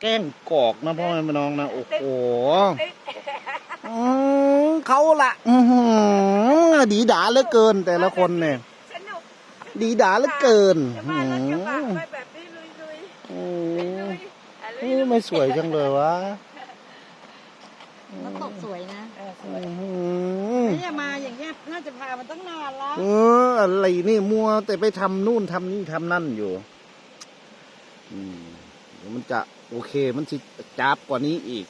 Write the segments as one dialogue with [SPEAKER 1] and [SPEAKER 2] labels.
[SPEAKER 1] แกล้งกอกนะพ่อแม่พี่น้องนะโอ้โหอืมเขาละอือหือดีด่าเหลือเกิน แต่ละคนเนี่ย
[SPEAKER 2] สนุก
[SPEAKER 1] ดีด่าเหลือเกิน
[SPEAKER 2] จะ
[SPEAKER 1] อื
[SPEAKER 2] มารถกระบะ
[SPEAKER 1] ม
[SPEAKER 2] ไปแบบนี้ลุยลุย
[SPEAKER 1] อื
[SPEAKER 2] ลุ
[SPEAKER 1] ม
[SPEAKER 2] ยอะลุ
[SPEAKER 1] เอ้
[SPEAKER 2] ย
[SPEAKER 1] ยไม่สวยจังเลยวะ
[SPEAKER 3] น้ำตกสวยนะ
[SPEAKER 2] เออสว
[SPEAKER 1] อื
[SPEAKER 2] ย
[SPEAKER 1] ม
[SPEAKER 3] ไม่จะมาอย่างเงี้ยน่าจะพามันตั้งนานแล้ว
[SPEAKER 1] เอออะไรนี่มัวแต่ไปทำนู่นทำนี่ทำนั่นอยู่ อืมเดี๋ยว มันจะโอเคมันจะจับกว่านี้อีก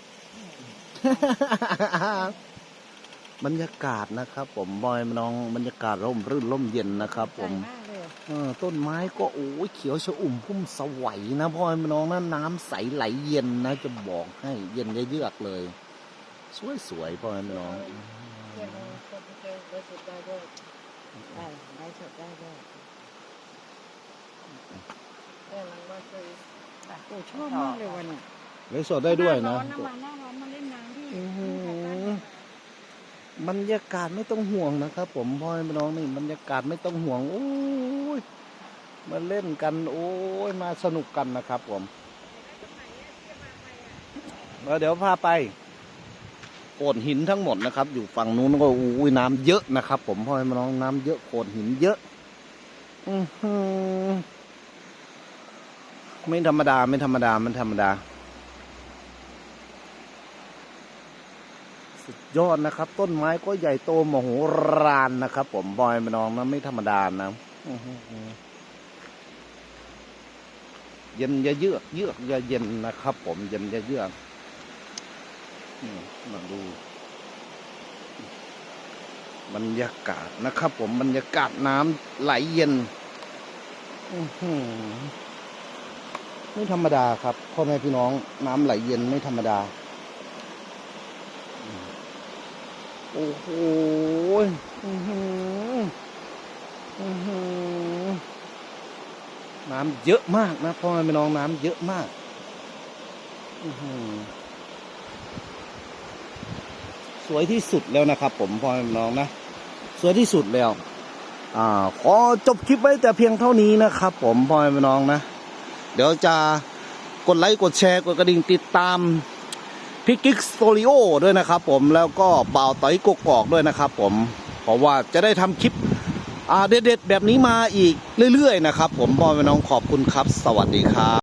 [SPEAKER 1] บรรยากาศนะครับ ผมบอยน้องบรรยากาศร่มรื่นร่มเย็นนะครับ ผม
[SPEAKER 3] มากเลย
[SPEAKER 1] เออต้นไม้ก็โอ้ยเขียวชอุ่มพุ่มสวัยนะพ่อแม่น้องนะน้ำใสไหลเย็นนะ จะบอกให้เย็นเยือกๆเลย สวยๆพ่อแม่น้อง
[SPEAKER 2] เดี๋ยวเราคนที่เจอได้สุดได้ด้วย
[SPEAKER 3] ได้ได้สดได้ด้วย
[SPEAKER 2] เออหลังมาคือ
[SPEAKER 3] โอ้ชอบมากเลยวันเนี้ย
[SPEAKER 1] เลยสดได้ด้วยนะ
[SPEAKER 3] หาร้อนนะมาหน้าร้อนมาเล่นน้ำที่
[SPEAKER 1] อื้อหือบรรยากาศไม่ต้องห่วงนะครับ ผมพ่อแม่น้องนี่บรรยากาศไม่ต้องห่วงโอ้ยมาเล่นกัน โอ้ยมาสนุกกันนะครับ ผมแล้วเดี๋ยวพาไปโขดหินทั้งหมดนะครับ อยู่ฝั่งนู้นก็อุ้ยน้ำเยอะนะครับ ผมพ่อแม่น้องน้ำเยอะโขดหินเยอะ อือหือ ไม่ธรรมดา ไม่ธรรมดา มันธรรมดา สุดยอดนะครับ ต้นไม้ก็ใหญ่โตมโหฬารนะครับ ผมบอยมาน้องนะไม่ธรรมดานะเย็นอย่าเยือกเยือกอย่าเย็นนะครับ ผมเย็นอย่าเยือกนี่มาดู บรรยากาศนะครับ ผมบรรยากาศน้ำไหลเย็น อื้อหือ ไม่ธรรมดาครับพ่อแม่พี่น้องน้ำไหลเย็นไม่ธรรมดา โอ้โหอื้อหืออื้อหือน้ำเยอะมากนะพ่อแม่พี่น้องน้ำเยอะมากอื้อหือสวยที่สุดแล้วนะครับ ผมพ่อแม่พี่น้องนะสวยที่สุดแล้ว อ่า ขอจบคลิปไว้แต่เพียงเท่านี้นะครับ ผมพ่อแม่พี่น้องนะ เดี๋ยวจะกดไลค์กดแชร์กดกระดิ่งติดตามพิกิกสโตริโอด้วยนะครับผมแล้วก็บ่าวต่อยกกอกด้วยนะครับผมเพราะว่าจะได้ทำคลิปอาเด็ดๆแบบนี้มาอีกเรื่อยๆนะครับผมพ่อแม่น้องขอบคุณครับ สวัสดีครับ